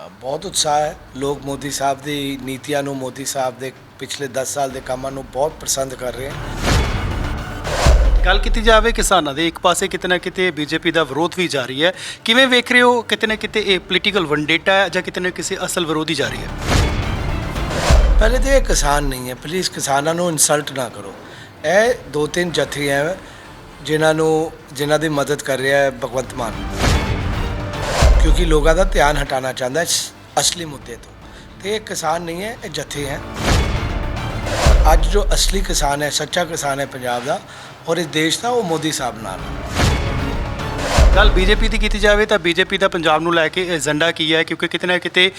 ਬਹੁਤ ਉਤਸ਼ਾਹ ਹੈ। ਲੋਕ ਮੋਦੀ ਸਾਹਿਬ ਦੀ ਨੀਤੀਆਂ ਨੂੰ ਮੋਦੀ ਸਾਹਿਬ ਦੇ ਪਿਛਲੇ 10 ਸਾਲ ਦੇ ਕੰਮਾਂ ਨੂੰ ਬਹੁਤ ਪਸੰਦ ਕਰ ਰਹੇ ਹਨ। ਗੱਲ ਕੀਤੀ ਜਾਵੇ ਕਿਸਾਨਾਂ ਦੇ ਇੱਕ ਪਾਸੇ ਕਿਤੇ ਨਾ ਕਿਤੇ ਬੀਜੇਪੀ ਦਾ ਵਿਰੋਧ ਵੀ ਜਾਰੀ ਹੈ। ਕਿਵੇਂ ਵੇਖ ਰਹੇ ਹੋ ਕਿਤੇ ਨਾ ਕਿਤੇ ਇਹ ਪੋਲੀਟੀਕਲ ਵੰਡੇਟਾ ਹੈ ਜਾਂ ਕਿਤੇ ਨਾ ਕਿਸੇ ਅਸਲ ਵਿਰੋਧੀ ਜਾਰੀ ਹੈ? ਪਹਿਲੇ ਤੇ ਇਹ ਕਿਸਾਨ ਨਹੀਂ ਹੈ। ਪਲੀਜ਼ ਕਿਸਾਨਾਂ ਨੂੰ ਇਨਸਲਟ ਨਾ ਕਰੋ। ਇਹ ਦੋ ਤਿੰਨ ਜਥੇ ਹੈ ਜਿਨ੍ਹਾਂ ਨੂੰ ਜਿਨ੍ਹਾਂ ਦੀ ਮਦਦ ਕਰ ਰਿਹਾ ਹੈ ਭਗਵੰਤ ਮਾਨ। ਕਿਉਂਕਿ ਲੋਕਾਂ ਦਾ ਧਿਆਨ ਹਟਾਉਣਾ ਚਾਹੁੰਦਾ ਹੈ ਅਸਲੀ ਮੁੱਦੇ ਤੋਂ। ਤੇ ਇਹ ਕਿਸਾਨ ਨਹੀਂ ਹੈ, ਇਹ ਜਥੇ ਹੈ। ਅੱਜ ਜੋ ਅਸਲੀ ਕਿਸਾਨ ਹੈ, ਸੱਚਾ ਕਿਸਾਨ ਹੈ ਪੰਜਾਬ ਦਾ ਔਰ ਇਸ ਦੇਸ਼ ਦਾ, ਉਹ ਮੋਦੀ ਸਾਹਿਬ ਨਾਲ। ਹੈ ਗੱਲ ਬੀਜੇਪੀ ਦੀ ਕੀਤੀ ਜਾਵੇ ਤਾਂ ਬੀਜੇਪੀ ਦਾ ਪੰਜਾਬ ਨੂੰ ਲੈ ਕੇ ਏਜੰਡਾ ਕੀ ਹੈ? ਕਿਉਂਕਿ ਕਿਤੇ ਨਾ ਕਿਤੇ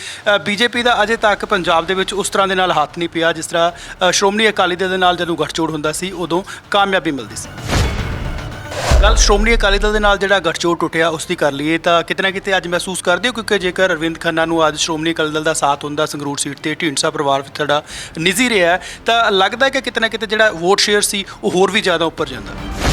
ਬੀਜੇਪੀ ਦਾ ਅਜੇ ਤੱਕ ਪੰਜਾਬ ਦੇ ਵਿੱਚ ਉਸ ਤਰ੍ਹਾਂ ਦੇ ਨਾਲ ਹੱਥ ਨਹੀਂ ਪਿਆ ਜਿਸ ਤਰ੍ਹਾਂ ਸ਼੍ਰੋਮਣੀ ਅਕਾਲੀ ਦਲ ਦੇ ਨਾਲ ਜਦੋਂ ਗੱਠਜੋੜ ਹੁੰਦਾ ਸੀ, ਉਦੋਂ ਕਾਮਯਾਬੀ ਮਿਲਦੀ ਸੀ। ਗੱਲ ਸ਼੍ਰੋਮਣੀ ਅਕਾਲੀ ਦਲ ਦੇ ਨਾਲ ਜਿਹੜਾ ਗੱਠਜੋੜ ਟੁੱਟਿਆ, ਉਸ ਦੀ ਕਰ ਲਈਏ ਤਾਂ ਕਿਤੇ ਨਾ ਕਿਤੇ ਅੱਜ ਮਹਿਸੂਸ ਕਰਦੇ ਹੋ? ਕਿਉਂਕਿ ਜੇਕਰ ਅਰਵਿੰਦ ਖੰਨਾ ਨੂੰ ਅੱਜ ਸ਼੍ਰੋਮਣੀ ਅਕਾਲੀ ਦਲ ਦਾ ਸਾਥ ਹੁੰਦਾ, ਸੰਗਰੂਰ ਸੀਟ ਤੇ ਢੀਂਡਸਾ ਪਰਿਵਾਰ ਵਿੱਚ ਤੁਹਾਡਾ ਨਿੱਜੀ ਰਿਹਾ ਤਾਂ ਲੱਗਦਾ ਕਿ ਕਿਤੇ ਨਾ ਕਿਤੇ ਜਿਹੜਾ ਵੋਟ ਸ਼ੇਅਰ ਸੀ, ਉਹ ਹੋਰ ਵੀ ਜ਼ਿਆਦਾ ਉੱਪਰ ਜਾਂਦਾ।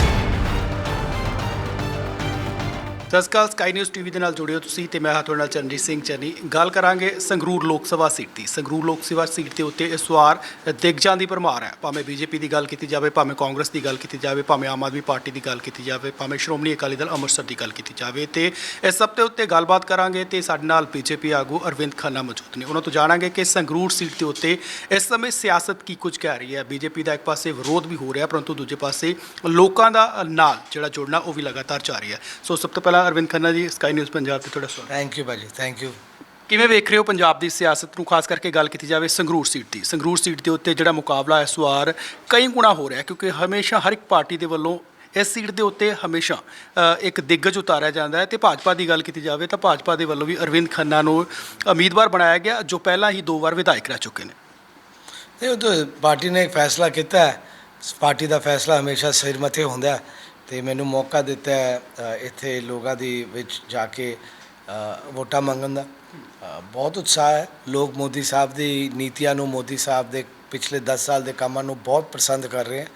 ਸਤਿ ਸ਼੍ਰੀ ਅਕਾਲ ਸਕਾਈ ਨਿਊਜ਼ ਟੀਵੀ ਦੇ ਨਾਲ ਜੁੜਿਓ ਤੁਸੀਂ ਤੇ ਮੈਂ ਹਾਂ ਤੁਹਾਡੇ ਨਾਲ ਚਰਨਜੀਤ ਸਿੰਘ। ਚੰਨੀ ਗੱਲ ਕਰਾਂਗੇ ਸੰਗਰੂਰ ਲੋਕ ਸਭਾ ਸੀਟ ਦੀ। ਸੰਗਰੂਰ ਲੋਕ ਸਭਾ ਸੀਟ ਦੇ ਉੱਤੇ ਇਸ ਵਾਰ ਦਿਗਜਾਂ ਦੀ ਭਰਮਾਰ ਹੈ। ਭਾਵੇਂ ਬੀਜੇਪੀ ਦੀ ਗੱਲ ਕੀਤੀ ਜਾਵੇ, ਭਾਵੇਂ ਕਾਂਗਰਸ ਦੀ ਗੱਲ ਕੀਤੀ ਜਾਵੇ, ਭਾਵੇਂ ਆਮ ਆਦਮੀ ਪਾਰਟੀ ਦੀ ਗੱਲ ਕੀਤੀ ਜਾਵੇ, ਭਾਵੇਂ ਸ਼੍ਰੋਮਣੀ ਅਕਾਲੀ ਦਲ ਅੰਮ੍ਰਿਤਸਰ ਦੀ ਗੱਲ ਕੀਤੀ ਜਾਵੇ ਤੇ ਇਸ ਸਭ ਦੇ ਉੱਤੇ ਗੱਲਬਾਤ ਕਰਾਂਗੇ ਤੇ ਸਾਡੇ ਨਾਲ ਬੀਜੇਪੀ ਆਗੂ ਅਰਵਿੰਦ ਖੰਨਾ ਮੌਜੂਦ ਨੇ। ਉਹਨਾਂ ਤੋਂ ਜਾਣਾਂਗੇ ਕਿ ਸੰਗਰੂਰ ਸੀਟ ਦੇ ਉੱਤੇ ਇਸ ਸਮੇਂ ਸਿਆਸਤ ਕੀ ਕੁਝ ਕਹਿ ਰਹੀ ਹੈ। ਬੀਜੇਪੀ ਦਾ ਇੱਕ ਪਾਸੇ ਵਿਰੋਧ ਵੀ ਹੋ ਰਿਹਾ, ਪਰੰਤੂ ਦੂਜੇ ਪਾਸੇ ਲੋਕਾਂ ਦਾ ਨਾਲ ਜਿਹੜਾ ਜੁੜਨਾ ਉਹ ਵੀ ਲਗਾਤਾਰ ਜਾਰੀ ਹੈ। ਸੋ ਸਭ ਤੋਂ ਪਹਿਲਾਂ ਅਰਵਿੰਦ ਖੰਨਾ ਜੀ ਸਕਾਈ ਨਿਊਜ਼ ਪੰਜਾਬ ਤੇ ਤੁਹਾਡਾ ਸਵਾਗਤ। ਥੈਂਕ ਯੂ ਭਾਜੀ ਥੈਂਕ ਯੂ ਕਿਵੇਂ ਵੇਖ ਰਹੇ ਹੋ ਪੰਜਾਬ ਦੀ ਸਿਆਸਤ ਨੂੰ ਖਾਸ ਕਰਕੇ ਗੱਲ ਕੀਤੀ ਜਾਵੇ ਸੰਗਰੂਰ ਸੀਟ ਦੀ? ਸੰਗਰੂਰ ਸੀਟ ਦੇ ਉੱਤੇ ਜਿਹੜਾ ਮੁਕਾਬਲਾ ਇਸ ਵਾਰ ਕਈ ਗੁਣਾ ਹੋ ਰਿਹਾ ਕਿਉਂਕਿ ਹਮੇਸ਼ਾ ਹਰ ਇੱਕ ਪਾਰਟੀ ਦੇ ਵੱਲੋਂ ਇਸ ਸੀਟ ਦੇ ਉੱਤੇ ਹਮੇਸ਼ਾ ਇੱਕ ਦਿੱਗਜ ਉਤਾਰਿਆ ਜਾਂਦਾ ਹੈ ਤੇ ਭਾਜਪਾ ਦੀ ਗੱਲ ਕੀਤੀ ਜਾਵੇ ਤਾਂ ਭਾਜਪਾ ਦੇ ਵੱਲੋਂ ਵੀ ਅਰਵਿੰਦ ਖੰਨਾ ਨੂੰ ਉਮੀਦਵਾਰ ਬਣਾਇਆ ਗਿਆ ਜੋ ਪਹਿਲਾਂ ਹੀ ਦੋ ਵਾਰ ਵਿਧਾਇਕ ਰਹਿ ਚੁੱਕੇ ਨੇ। ਨਹੀਂ ਉਹ ਪਾਰਟੀ ਨੇ ਇੱਕ ਫੈਸਲਾ ਕੀਤਾ ਹੈ। ਪਾਰਟੀ ਦਾ ਫੈਸਲਾ ਹਮੇਸ਼ਾ ਸਿਰ ਮੱਥੇ ਹੁੰਦਾ ਹੈ। ਤੇ ਮੈਨੂੰ ਮੌਕਾ ਦਿੱਤਾ ਇੱਥੇ ਲੋਕਾਂ ਦੀ ਵਿੱਚ ਜਾ ਕੇ ਵੋਟਾਂ ਮੰਗਣ ਦਾ। ਬਹੁਤ ਉਤਸ਼ਾਹ ਹੈ। ਲੋਕ ਮੋਦੀ ਸਾਹਿਬ ਦੀ ਨੀਤੀਆਂ ਨੂੰ ਮੋਦੀ ਸਾਹਿਬ ਦੇ ਪਿਛਲੇ 10 ਸਾਲ ਦੇ ਕੰਮਾਂ ਨੂੰ ਬਹੁਤ ਪਸੰਦ ਕਰ ਰਹੇ ਹਨ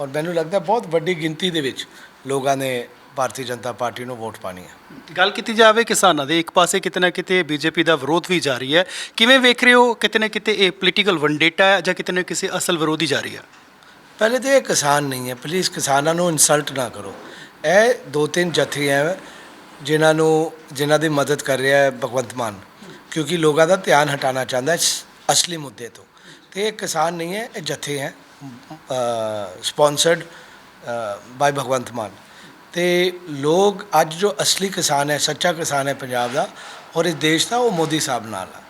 ਔਰ ਮੈਨੂੰ ਲੱਗਦਾ ਬਹੁਤ ਵੱਡੀ ਗਿਣਤੀ ਦੇ ਵਿੱਚ ਲੋਕਾਂ ਨੇ ਭਾਰਤੀ ਜਨਤਾ ਪਾਰਟੀ ਨੂੰ ਵੋਟ ਪਾਣੀ ਹੈ। ਗੱਲ ਕੀਤੀ ਜਾਵੇ ਕਿਸਾਨਾਂ ਦੇ, ਇੱਕ ਪਾਸੇ ਕਿਤੇ ਨਾ ਕਿਤੇ ਬੀਜੇਪੀ ਦਾ ਵਿਰੋਧ ਵੀ ਜਾਰੀ ਹੈ। ਕਿਵੇਂ ਵੇਖ ਰਹੇ ਹੋ? ਕਿਤੇ ਨਾ ਕਿਤੇ ਇਹ ਪੋਲੀਟੀਕਲ ਵੰਡੇਟਾ ਹੈ ਜਾਂ ਕਿਤੇ ਨਾ ਕਿਸੇ ਅਸਲ ਵਿਰੋਧੀ ਜਾਰੀ ਹੈ? ਪਹਿਲੇ ਤੇ ਇਹ ਕਿਸਾਨ ਨਹੀਂ ਹੈ ਪਲੀਜ਼ ਕਿਸਾਨਾਂ ਨੂੰ ਇਨਸਲਟ ਨਾ ਕਰੋ। ਇਹ ਦੋ ਤਿੰਨ ਜਥੇ ਹੈ ਜਿਨ੍ਹਾਂ ਨੂੰ, ਜਿਨ੍ਹਾਂ ਦੀ ਮਦਦ ਕਰ ਰਿਹਾ ਹੈ ਭਗਵੰਤ ਮਾਨ, ਕਿਉਂਕਿ ਲੋਕਾਂ ਦਾ ਧਿਆਨ ਹਟਾਉਣਾ ਚਾਹੁੰਦਾ ਹੈ ਅਸਲੀ ਮੁੱਦੇ ਤੋਂ। ਤੇ ਇਹ ਕਿਸਾਨ ਨਹੀਂ ਹੈ, ਇਹ ਜਥੇ ਹੈ ਸਪਾਂਸਰਡ ਬਾਈ ਭਗਵੰਤ ਮਾਨ। ਤੇ ਲੋਕ ਅੱਜ ਜੋ ਅਸਲੀ ਕਿਸਾਨ ਹੈ, ਸੱਚਾ ਕਿਸਾਨ ਹੈ ਪੰਜਾਬ ਦਾ, ਔਰ ਇਸ ਦੇਸ਼ ਦਾ, ਉਹ ਮੋਦੀ ਸਾਹਿਬ ਨਾਲ ਹੈ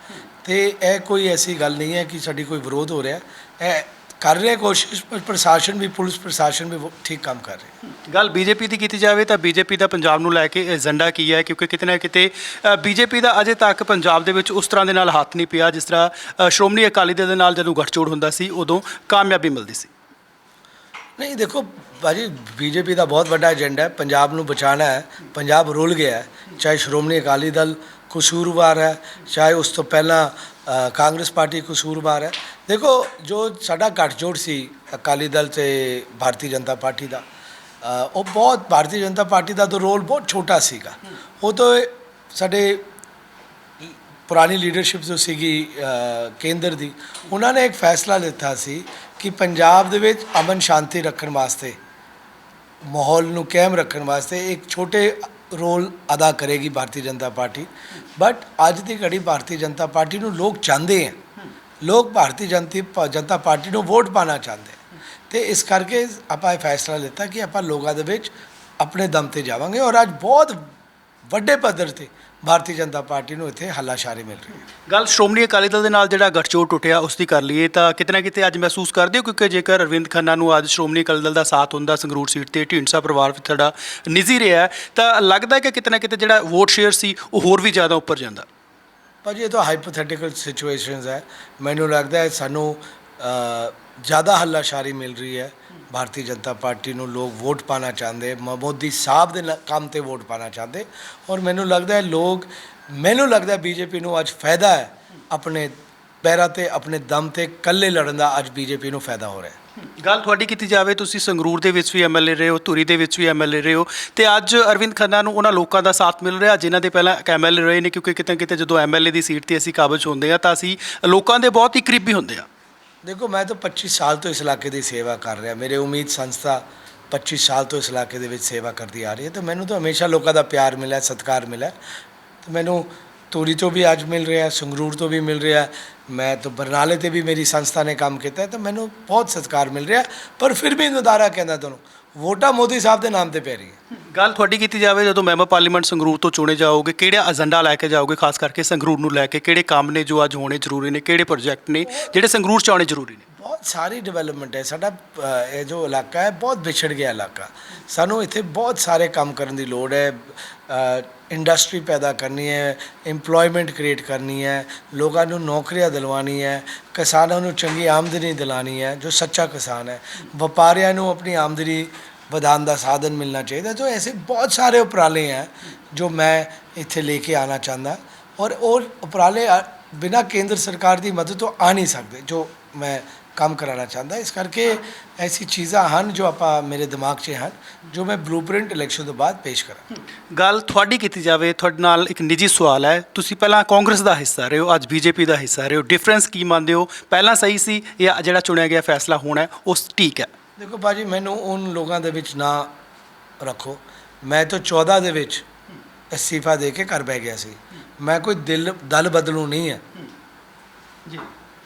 ਤੇ ਇਹ ਕੋਈ ਐਸੀ ਗੱਲ ਨਹੀਂ ਹੈ ਕਿ ਸਾਡੀ ਕੋਈ ਵਿਰੋਧ ਹੋ ਰਿਹਾ। ਇਹ ਕਰ ਰਿਹਾ ਕੋਸ਼ਿਸ਼ ਪਰ ਪ੍ਰਸ਼ਾਸਨ ਵੀ ਪੁਲਿਸ ਪ੍ਰਸ਼ਾਸਨ ਵੀ ਉਹ ਠੀਕ ਕੰਮ ਕਰ ਰਿਹਾ ਗੱਲ ਬੀਜੇਪੀ ਦੀ ਕੀਤੀ ਜਾਵੇ ਤਾਂ ਬੀਜੇਪੀ ਦਾ ਪੰਜਾਬ ਨੂੰ ਲੈ ਕੇ ਏਜੰਡਾ ਕੀ ਹੈ? ਕਿਉਂਕਿ ਕਿਤੇ ਨਾ ਕਿਤੇ ਬੀਜੇਪੀ ਦਾ ਅਜੇ ਤੱਕ ਪੰਜਾਬ ਦੇ ਵਿੱਚ ਉਸ ਤਰ੍ਹਾਂ ਦੇ ਨਾਲ ਹੱਥ ਨਹੀਂ ਪਿਆ ਜਿਸ ਤਰ੍ਹਾਂ ਅ, ਸ਼੍ਰੋਮਣੀ ਅਕਾਲੀ ਦਲ ਦੇ ਨਾਲ ਜਦੋਂ ਗੱਠਜੋੜ ਹੁੰਦਾ ਸੀ ਉਦੋਂ ਕਾਮਯਾਬੀ ਮਿਲਦੀ ਸੀ। ਨਹੀਂ, ਦੇਖੋ ਭਾਜੀ, ਬੀਜੇਪੀ ਦਾ ਬਹੁਤ ਵੱਡਾ ਏਜੰਡਾ ਹੈ। ਪੰਜਾਬ ਨੂੰ ਬਚਾਉਣਾ ਹੈ। ਪੰਜਾਬ ਰੁਲ ਗਿਆ ਹੈ। ਚਾਹੇ ਸ਼੍ਰੋਮਣੀ ਅਕਾਲੀ ਦਲ ਕਸੂਰਵਾਰ ਹੈ, ਚਾਹੇ ਉਸ ਤੋਂ ਪਹਿਲਾਂ ਕਾਂਗਰਸ ਪਾਰਟੀ ਕਸੂਰਵਾਰ ਹੈ। ਦੇਖੋ, ਜੋ ਸਾਡਾ ਗੱਠਜੋੜ ਸੀ ਅਕਾਲੀ ਦਲ ਤੇ ਭਾਰਤੀ ਜਨਤਾ ਪਾਰਟੀ ਦਾ ਉਹ ਬਹੁਤ ਭਾਰਤੀ ਜਨਤਾ ਪਾਰਟੀ ਦਾ ਤਾਂ ਰੋਲ ਬਹੁਤ ਛੋਟਾ ਸੀਗਾ। ਉਹ ਤਾਂ ਸਾਡੇ ਪੁਰਾਣੀ ਲੀਡਰਸ਼ਿਪ ਜੋ ਸੀਗੀ ਕੇਂਦਰ ਦੀ, ਉਹਨਾਂ ਨੇ ਇੱਕ ਫੈਸਲਾ ਲਿੱਤਾ ਸੀ ਕਿ ਪੰਜਾਬ ਦੇ ਵਿੱਚ ਅਮਨ ਸ਼ਾਂਤੀ ਰੱਖਣ ਵਾਸਤੇ, ਮਾਹੌਲ ਨੂੰ ਕਾਇਮ ਰੱਖਣ ਵਾਸਤੇ ਇੱਕ ਛੋਟੇ ਰੋਲ ਅਦਾ ਕਰੇਗੀ ਭਾਰਤੀ ਜਨਤਾ ਪਾਰਟੀ ਬਟ ਅੱਜ ਦੀ ਘੜੀ ਭਾਰਤੀ ਜਨਤਾ ਪਾਰਟੀ ਨੂੰ ਲੋਕ ਚਾਹੁੰਦੇ ਹੈ ਲੋਕ ਭਾਰਤੀ ਜਨਤੀ ਜਨਤਾ ਪਾਰਟੀ ਨੂੰ ਵੋਟ ਪਾਣਾ ਚਾਹੁੰਦੇ ਹੈ। ਤੇ ਇਸ ਕਰਕੇ ਆਪਾਂ ਇਹ ਫੈਸਲਾ ਲਿੱਤਾ ਕਿ ਆਪਾਂ ਲੋਕਾਂ ਦੇ ਵਿੱਚ ਆਪਣੇ ਦਮ ਤੇ ਜਾਵਾਂਗੇ ਔਰ ਅੱਜ ਬਹੁਤ ਵੱਡੇ ਪੱਧਰ ਤੇ ਭਾਰਤੀ ਜਨਤਾ ਪਾਰਟੀ ਨੂੰ ਇੱਥੇ ਹੱਲਾਸ਼ਾਰੀ ਮਿਲ ਰਹੀ ਹੈ। ਗੱਲ ਸ਼੍ਰੋਮਣੀ ਅਕਾਲੀ ਦਲ ਦੇ ਨਾਲ ਜਿਹੜਾ ਗੱਠਜੋੜ ਟੁੱਟਿਆ ਉਸ ਦੀ ਕਰ ਲਈਏ ਤਾਂ ਕਿਤੇ ਨਾ ਕਿਤੇ ਅੱਜ ਮਹਿਸੂਸ ਕਰਦੇ ਹੋ? ਕਿਉਂਕਿ ਜੇਕਰ ਅਰਵਿੰਦ ਖੰਨਾ ਨੂੰ ਅੱਜ ਸ਼੍ਰੋਮਣੀ ਅਕਾਲੀ ਦਲ ਦਾ ਸਾਥ ਹੁੰਦਾ ਸੰਗਰੂਰ ਸੀਟ ਤੇ ਢੀਂਡਸਾ ਪਰਿਵਾਰ ਵਿੱਚ ਤੁਹਾਡਾ ਨਿੱਜੀ ਰਿਹਾ ਤਾਂ ਲੱਗਦਾ ਹੈ ਕਿ ਕਿਤੇ ਨਾ ਕਿਤੇ ਜਿਹੜਾ ਵੋਟ ਸ਼ੇਅਰ ਸੀ ਉਹ ਹੋਰ ਵੀ ਜ਼ਿਆਦਾ ਉੱਪਰ ਜਾਂਦਾ? ਭਾਜੀ ਇਹ ਤਾਂ ਹਾਈਪੋਥੈਟੀਕਲ ਸਿਚੁਏਸ਼ਨਸ ਹੈ। ਮੈਨੂੰ ਲੱਗਦਾ ਹੈ ਸਾਨੂੰ ਜ਼ਿਆਦਾ ਹੱਲਾਸ਼ਾਰੀ ਮਿਲ ਰਹੀ ਹੈ ਭਾਰਤੀ ਜਨਤਾ ਪਾਰਟੀ ਨੂੰ ਲੋਕ ਵੋਟ ਪਾਣਾ ਚਾਹੁੰਦੇ ਮੋਦੀ ਸਾਹਿਬ ਦੇ ਨ- ਕੰਮ ਤੇ ਵੋਟ ਪਾਣਾ ਚਾਹੁੰਦੇ ਔਰ ਮੈਨੂੰ ਲੱਗਦਾ ਹੈ ਲੋਕ ਮੈਨੂੰ ਲੱਗਦਾ ਹੈ ਬੀਜੇਪੀ ਨੂੰ ਅੱਜ ਫਾਇਦਾ ਹੈ ਆਪਣੇ ਪੈਰਾਂ ਤੇ ਆਪਣੇ ਦਮ ਤੇ ਇਕੱਲੇ ਲੜਨ ਦਾ ਅੱਜ ਬੀਜੇਪੀ ਨੂੰ ਫਾਇਦਾ ਹੋ ਰਿਹਾ ਹੈ ਗੱਲ ਤੁਹਾਡੀ ਕੀਤੀ ਜਾਵੇ, ਤੁਸੀਂ ਸੰਗਰੂਰ ਦੇ ਵਿੱਚ ਵੀ ਐਮਐਲਏ ਰਹੇ ਹੋ, ਧੂਰੀ ਦੇ ਵਿੱਚ ਵੀ ਐਮਐਲਏ ਰਹੇ ਹੋ। ਤੇ ਅੱਜ ਅਰਵਿੰਦ ਖੰਨਾ ਨੂੰ ਉਹਨਾਂ ਲੋਕਾਂ ਦਾ ਸਾਥ ਮਿਲ ਰਿਹਾ, ਜਿਨ੍ਹਾਂ ਦੇ ਪਹਿਲਾਂ ਐਮਐਲਏ ਰਹੇ ਨੇ, ਕਿਉਂਕਿ ਕਿਤੇ ਨਾ ਕਿਤੇ ਜਦੋਂ ਐਮਐਲਏ ਦੀ ਸੀਟ ਤੇ ਅਸੀਂ ਕਾਬਜ ਹੁੰਦੇ ਆ ਤਾਂ ਅਸੀਂ ਲੋਕਾਂ ਦੇ ਬਹੁਤ ਹੀ ਕਰੀਬੀ ਹੁੰਦੇ ਆ ਦੇਖੋ, ਮੈਂ ਤਾਂ 25 ਸਾਲ ਤੋਂ ਇਸ ਇਲਾਕੇ ਦੀ ਸੇਵਾ ਕਰ ਰਿਹਾ। ਮੇਰੇ ਉਮੀਦ ਸੰਸਥਾ 25 ਸਾਲ ਤੋਂ ਇਸ ਇਲਾਕੇ ਦੇ ਵਿੱਚ ਸੇਵਾ ਕਰਦੀ ਆ ਰਹੀ ਹੈ। ਤੇ ਮੈਨੂੰ ਤਾਂ ਹਮੇਸ਼ਾ ਲੋਕਾਂ ਦਾ ਪਿਆਰ ਮਿਲਿਆ, ਸਤਿਕਾਰ ਮਿਲਿਆ। ਤੇ ਮੈਨੂੰ ਤੂਰੀ ਤੋਂ ਵੀ ਅੱਜ ਮਿਲ ਰਿਹਾ, ਸੰਗਰੂਰ ਤੋਂ ਵੀ ਮਿਲ ਰਿਹਾ। ਮੈਂ ਤਾਂ ਬਰਨਾਲੇ ਤੇ ਵੀ ਮੇਰੀ ਸੰਸਥਾ ਨੇ ਕੰਮ ਕੀਤਾ ਤਾਂ ਮੈਨੂੰ ਬਹੁਤ ਸਤਿਕਾਰ ਮਿਲ ਰਿਹਾ ਪਰ ਫਿਰ ਵੀ ਨਦਾਰਾ ਕਹਿੰਦਾ ਤੁਹਾਨੂੰ ਵੋਟਾਂ ਮੋਦੀ ਸਾਹਿਬ ਦੇ ਨਾਮ ਤੇ ਪੈ ਰਹੀ ਹੈ ਗੱਲ ਤੁਹਾਡੀ ਕੀਤੀ ਜਾਵੇ ਜਦੋਂ ਮੈਂਬਰ ਪਾਰਲੀਮੈਂਟ ਸੰਗਰੂਰ ਤੋਂ ਚੁਣੇ ਜਾਓਗੇ ਕਿਹੜਾ ਏਜੰਡਾ ਲੈ ਕੇ ਜਾਓਗੇ ਖਾਸ ਕਰਕੇ ਸੰਗਰੂਰ ਨੂੰ ਲੈ ਕੇ ਕਿਹੜੇ ਕੰਮ ਨੇ ਜੋ ਅੱਜ ਹੋਣੇ ਜ਼ਰੂਰੀ ਨੇ ਕਿਹੜੇ ਪ੍ਰੋਜੈਕਟ ਨੇ ਜਿਹੜੇ ਸੰਗਰੂਰ ਚ ਆਉਣੇ ਜ਼ਰੂਰੀ ਨੇ? ਬਹੁਤ ਸਾਰੀ ਡਿਵੈਲਪਮੈਂਟ ਹੈ ਸਾਡਾ ਇਹ ਜੋ ਇਲਾਕਾ ਹੈ ਬਹੁਤ ਵਿਛੜ ਗਿਆ ਇਲਾਕਾ। ਸਾਨੂੰ ਇੱਥੇ ਬਹੁਤ ਸਾਰੇ ਕੰਮ ਕਰਨ ਦੀ ਲੋੜ ਹੈ ਇੰਡਸਟਰੀ ਪੈਦਾ ਕਰਨੀ ਹੈ EMPLOYMENT ਕ੍ਰੀਏਟ ਕਰਨੀ ਹੈ ਲੋਕਾਂ ਨੂੰ ਨੌਕਰੀਆਂ ਦਿਲਵਾਉਣੀ ਹੈ ਕਿਸਾਨਾਂ ਨੂੰ ਚੰਗੀ ਆਮਦਨੀ ਦਿਲਾਣੀ ਹੈ ਜੋ ਸੱਚਾ ਕਿਸਾਨ ਹੈ। ਵਪਾਰੀਆਂ ਨੂੰ ਆਪਣੀ ਆਮਦਨੀ ਵਧਾਉਣ ਦਾ ਸਾਧਨ ਮਿਲਣਾ ਚਾਹੀਦਾ ਜੋ ਐਸੇ ਬਹੁਤ ਸਾਰੇ ਉਪਰਾਲੇ ਹੈ ਜੋ ਮੈਂ ਇੱਥੇ ਲੈ ਕੇ ਆਣਾ ਚਾਹੁੰਦਾ। ਔਰ ਉਹ ਉਪਰਾਲੇ ਅ, ਬਿਨਾਂ ਕੇਂਦਰ ਸਰਕਾਰ ਦੀ ਮਦਦ ਤੋਂ ਆ ਨਹੀਂ ਸਕਦੇ ਜੋ ਮੈਂ ਕੰਮ ਕਰਾਉਣਾ ਚਾਹੁੰਦਾ ਇਸ ਕਰਕੇ ਐਸੀ ਚੀਜ਼ਾਂ ਹਨ ਜੋ ਆਪਾਂ ਮੇਰੇ ਦਿਮਾਗ 'ਚ ਹਨ ਜੋ ਮੈਂ ਬਲੂਪ੍ਰਿੰਟ ਇਲੈਕਸ਼ਨ ਤੋਂ ਬਾਅਦ ਪੇਸ਼ ਕਰਾਂ ਗੱਲ ਤੁਹਾਡੀ ਕੀਤੀ ਜਾਵੇ ਤੁਹਾਡੇ ਨਾਲ ਇੱਕ ਨਿੱਜੀ ਸਵਾਲ ਹੈ ਤੁਸੀਂ ਪਹਿਲਾਂ ਕਾਂਗਰਸ ਦਾ ਹਿੱਸਾ ਰਹੇ ਹੋ ਅੱਜ ਬੀਜੇਪੀ ਦਾ ਹਿੱਸਾ ਰਹੇ ਹੋ ਡਿਫਰੈਂਸ ਕੀ ਮੰਨਦੇ ਹੋ ਪਹਿਲਾਂ ਸਹੀ ਸੀ ਜਾਂ ਜਿਹੜਾ ਚੁਣਿਆ ਗਿਆ ਫੈਸਲਾ ਹੋਣਾ ਹੈ ਉਹ ਠੀਕ ਹੈ ਦੇਖੋ ਬਾਜੀ ਮੈਨੂੰ ਉਨ ਲੋਕਾਂ ਦੇ ਵਿੱਚ ਨਾ ਰੱਖੋ ਮੈਂ ਤਾਂ 14 ਦੇ ਵਿੱਚ ਅਸਤੀਫਾ ਦੇ ਕੇ ਘਰ ਬਹਿ ਗਿਆ ਸੀ ਮੈਂ ਕੋਈ ਦਿਲ ਦਲ ਬਦਲੂ ਨਹੀਂ ਹੈ ਜੀ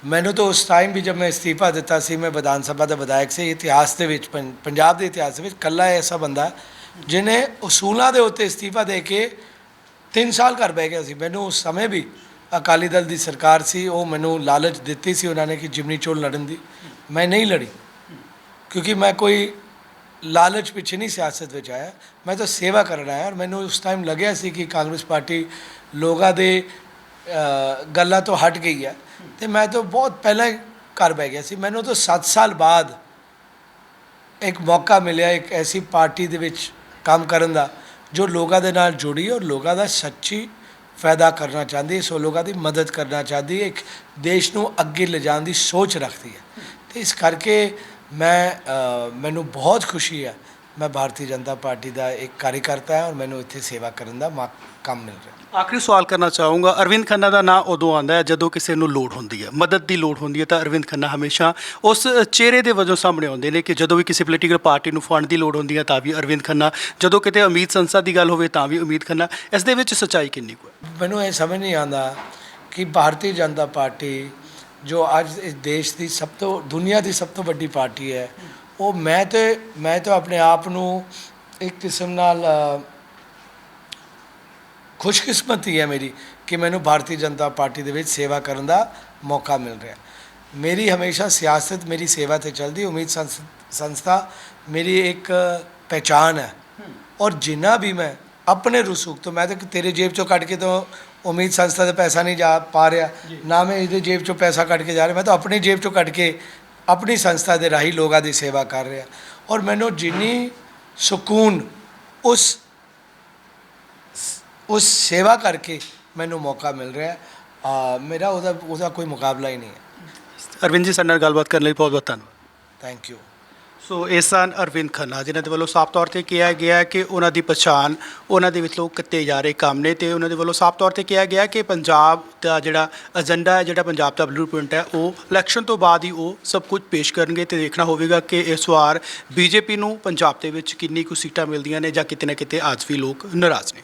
ਮੈਨੂੰ ਤਾਂ ਉਸ ਟਾਈਮ ਵੀ ਜਦ ਮੈਂ ਅਸਤੀਫਾ ਦਿੱਤਾ ਸੀ, ਮੈਂ ਵਿਧਾਨ ਸਭਾ ਦਾ ਵਿਧਾਇਕ ਸੀ, ਇਤਿਹਾਸ ਦੇ ਵਿੱਚ, ਪੰ- ਪੰਜਾਬ ਦੇ ਇਤਿਹਾਸ ਦੇ ਵਿੱਚ ਕੱਲਾ ਐਸਾ ਬੰਦਾ ਜਿਨੇ ਉਸੂਲਾਂ ਦੇ ਉੱਤੇ ਅਸਤੀਫਾ ਦੇ ਕੇ 3 ਸਾਲ ਘਰ ਬਹਿ ਗਿਆ ਸੀ। ਮੈਨੂੰ ਉਸ ਸਮੇਂ ਵੀ ਅਕਾਲੀ ਦਲ ਦੀ ਸਰਕਾਰ ਸੀ, ਉਹ ਮੈਨੂੰ ਲਾਲਚ ਦਿੱਤੀ ਸੀ ਉਹਨਾਂ ਨੇ ਕਿ ਜਿਮਨੀ ਚੋਣ ਲੜਨ ਦੀ। ਮੈਂ ਨਹੀਂ ਲੜੀ, ਕਿਉਂਕਿ ਮੈਂ ਕੋਈ ਲਾਲਚ ਪਿੱਛੇ ਨਹੀਂ ਸਿਆਸਤ ਵਿੱਚ ਆਇਆ। ਮੈਂ ਤਾਂ ਸੇਵਾ ਕਰਨ ਆਇਆ ਔਰ ਮੈਨੂੰ ਉਸ ਟਾਈਮ ਲੱਗਿਆ ਸੀ ਕਿ ਕਾਂਗਰਸ ਪਾਰਟੀ ਲੋਕਾਂ ਦੇ ਗੱਲਾਂ ਤੋਂ ਹਟ ਗਈ ਹੈ ਤੇ ਮੈਂ ਤਾਂ ਬਹੁਤ ਪਹਿਲਾਂ ਹੀ ਘਰ ਬਹਿ ਗਿਆ ਸੀ। ਮੈਨੂੰ ਤਾਂ 7 ਸਾਲ ਬਾਅਦ ਇੱਕ ਮੌਕਾ ਮਿਲਿਆ ਇੱਕ ਐਸੀ ਪਾਰਟੀ ਦੇ ਵਿੱਚ ਕੰਮ ਕਰਨ ਦਾ, ਜੋ ਲੋਕਾਂ ਦੇ ਨਾਲ ਜੁੜੀ ਔਰ ਲੋਕਾਂ ਦਾ ਸੱਚੀ ਫਾਇਦਾ ਕਰਨਾ ਚਾਹੁੰਦੀ ਹੈ, ਸੋ ਲੋਕਾਂ ਦੀ ਮਦਦ ਕਰਨਾ ਚਾਹੁੰਦੀ ਹੈ, ਇੱਕ ਦੇਸ਼ ਨੂੰ ਅੱਗੇ ਲਿਜਾਣ ਦੀ ਸੋਚ ਰੱਖਦੀ ਹੈ। ਤੇ ਇਸ ਕਰਕੇ ਮੈਂ ਮੈਨੂੰ ਬਹੁਤ ਖੁਸ਼ੀ ਹੈ ਮੈਂ ਭਾਰਤੀ ਜਨਤਾ ਪਾਰਟੀ ਦਾ ਇੱਕ ਕਾਰਜਕਰਤਾ ਹਾਂ ਔਰ ਮੈਨੂੰ ਇੱਥੇ ਸੇਵਾ ਕਰਨ ਦਾ ਮੌ- ਕੰਮ ਮਿਲ ਰਿਹਾ ਆਖਰੀ ਸਵਾਲ ਕਰਨਾ ਚਾਹੂੰਗਾ ਅਰਵਿੰਦ ਖੰਨਾ ਦਾ ਨਾਂ ਉਦੋਂ ਆਉਂਦਾ ਹੈ ਜਦੋਂ ਕਿਸੇ ਨੂੰ ਲੋੜ ਹੁੰਦੀ ਹੈ। ਮਦਦ ਦੀ ਲੋੜ ਹੁੰਦੀ ਹੈ ਤਾਂ ਅਰਵਿੰਦ ਖੰਨਾ ਹਮੇਸ਼ਾ ਉਸ ਚਿਹਰੇ ਦੇ ਵਜੋਂ ਸਾਹਮਣੇ ਆਉਂਦੇ ਨੇ ਕਿ ਜਦੋਂ ਵੀ ਕਿਸੇ ਪੋਲੀਟੀਕਲ ਪਾਰਟੀ ਨੂੰ ਫੰਡ ਦੀ ਲੋੜ ਹੁੰਦੀ ਹੈ ਤਾਂ ਵੀ ਅਰਵਿੰਦ ਖੰਨਾ ਜਦੋਂ ਕਿਤੇ ਉਮੀਦ ਸੰਸਦ ਦੀ ਗੱਲ ਹੋਵੇ ਤਾਂ ਵੀ ਉਮੀਦ ਖੰਨਾ। ਇਸ ਦੇ ਵਿੱਚ ਸੱਚਾਈ ਕਿੰਨੀ ਕੁ ਹੈ? ਮੈਨੂੰ ਇਹ ਸਮਝ ਨਹੀਂ ਆਉਂਦਾ ਕਿ ਭਾਰਤੀ ਜਨਤਾ ਪਾਰਟੀ ਜੋ ਅੱਜ ਇਸ ਦੇਸ਼ ਦੀ ਸਭ ਤੋਂ ਦੁਨੀਆ ਦੀ ਸਭ ਤੋਂ ਵੱਡੀ ਪਾਰਟੀ ਹੈ ਉਹ ਮੈਂ ਤੇ ਮੈਂ ਤਾਂ ਆਪਣੇ ਆਪ ਨੂੰ ਇੱਕ ਕਿਸਮ ਨਾਲ ਖੁਸ਼ਕਿਸਮਤੀ ਹੈ ਮੇਰੀ ਕਿ ਮੈਨੂੰ ਭਾਰਤੀ ਜਨਤਾ ਪਾਰਟੀ ਦੇ ਵਿੱਚ ਸੇਵਾ ਕਰਨ ਦਾ ਮੌਕਾ ਮਿਲ ਰਿਹਾ। ਮੇਰੀ ਹਮੇਸ਼ਾ ਸਿਆਸਤ ਮੇਰੀ ਸੇਵਾ ਤੇ ਚਲਦੀ ਉਮੀਦ ਸੰਸ- ਸੰਸਥਾ ਮੇਰੀ ਇੱਕ ਪਹਿਚਾਨ ਹੈ। ਔਰ ਜਿੰਨਾ ਵੀ ਮੈਂ ਆਪਣੇ ਰਸੂਖ ਤੋਂ ਮੈਂ ਤਾਂ ਤੇਰੇ ਜੇਬ ਚੋਂ ਕੱਢ ਕੇ ਤਾਂ ਉਮੀਦ ਸੰਸਥਾ ਦਾ ਪੈਸਾ ਨਹੀਂ ਜਾ ਪਾ ਰਿਹਾ ਨਾ ਮੈਂ ਇਹਦੇ ਜੇਬ ਚੋਂ ਪੈਸਾ ਕੱਢ ਕੇ ਜਾ ਰਿਹਾ ਮੈਂ ਤਾਂ ਆਪਣੀ ਜੇਬ ਚੋਂ ਕੱਢ ਕੇ ਆਪਣੀ ਸੰਸਥਾ ਦੇ ਰਾਹੀਂ ਲੋਕਾਂ ਦੀ ਸੇਵਾ ਕਰ ਰਿਹਾ। ਔਰ ਮੈਨੂੰ ਜਿੰਨੀ ਸਕੂਨ ਉਸ ਉਸ ਸੇਵਾ ਕਰਕੇ ਮੈਨੂੰ ਮੌਕਾ ਮਿਲ ਰਿਹਾ ਆ ਮੇਰਾ ਉਹਦਾ ਉਹਦਾ ਕੋਈ ਮੁਕਾਬਲਾ ਹੀ ਨਹੀਂ ਹੈ। ਅਰਵਿੰਦ ਜੀ ਸਾਡੇ ਨਾਲ ਗੱਲਬਾਤ ਕਰਨ ਲਈ ਬਹੁਤ ਬਹੁਤ ਧੰਨਵਾਦ। ਥੈਂਕ ਯੂ ਸੋ ਇਹ ਸਨ ਅਰਵਿੰਦ ਖੰਨਾ, ਜਿਨ੍ਹਾਂ ਦੇ ਵੱਲੋਂ ਸਾਫ਼ ਤੌਰ ਤੇ ਕਿਹਾ ਗਿਆ ਹੈ ਕਿ ਉਹਨਾਂ ਦੀ ਪਛਾਣ, ਉਹਨਾਂ ਦੇ ਵਿੱਚੋਂ ਕਿਤੇ ਜਾ ਰਹੇ ਕੰਮ ਨੇ ਤੇ ਉਹਨਾਂ ਦੇ ਵੱਲੋਂ ਸਾਫ਼ ਤੌਰ ਤੇ ਕਿਹਾ ਗਿਆ ਕਿ ਪੰਜਾਬ ਦਾ ਜਿਹੜਾ ਏਜੰਡਾ ਹੈ, ਜਿਹੜਾ ਪੰਜਾਬ ਦਾ ਬਲੂਪ੍ਰਿੰਟ ਹੈ, ਉਹ ਇਲੈਕਸ਼ਨ ਤੋਂ ਬਾਅਦ ਹੀ ਉਹ ਸਭ ਕੁਝ ਪੇਸ਼ ਕਰਨਗੇ ਤੇ ਦੇਖਣਾ ਹੋਵੇਗਾ ਕਿ ਇਸ ਵਾਰ ਬੀਜੇਪੀ ਨੂੰ ਪੰਜਾਬ ਦੇ ਵਿੱਚ ਕਿੰਨੀ ਕੁ ਸੀਟਾਂ ਮਿਲਦੀਆਂ ਨੇ ਜਾਂ ਕਿਤੇ ਨਾ ਕਿਤੇ ਅੱਜ ਵੀ ਲੋਕ ਨਾਰਾਜ਼ ਨੇ।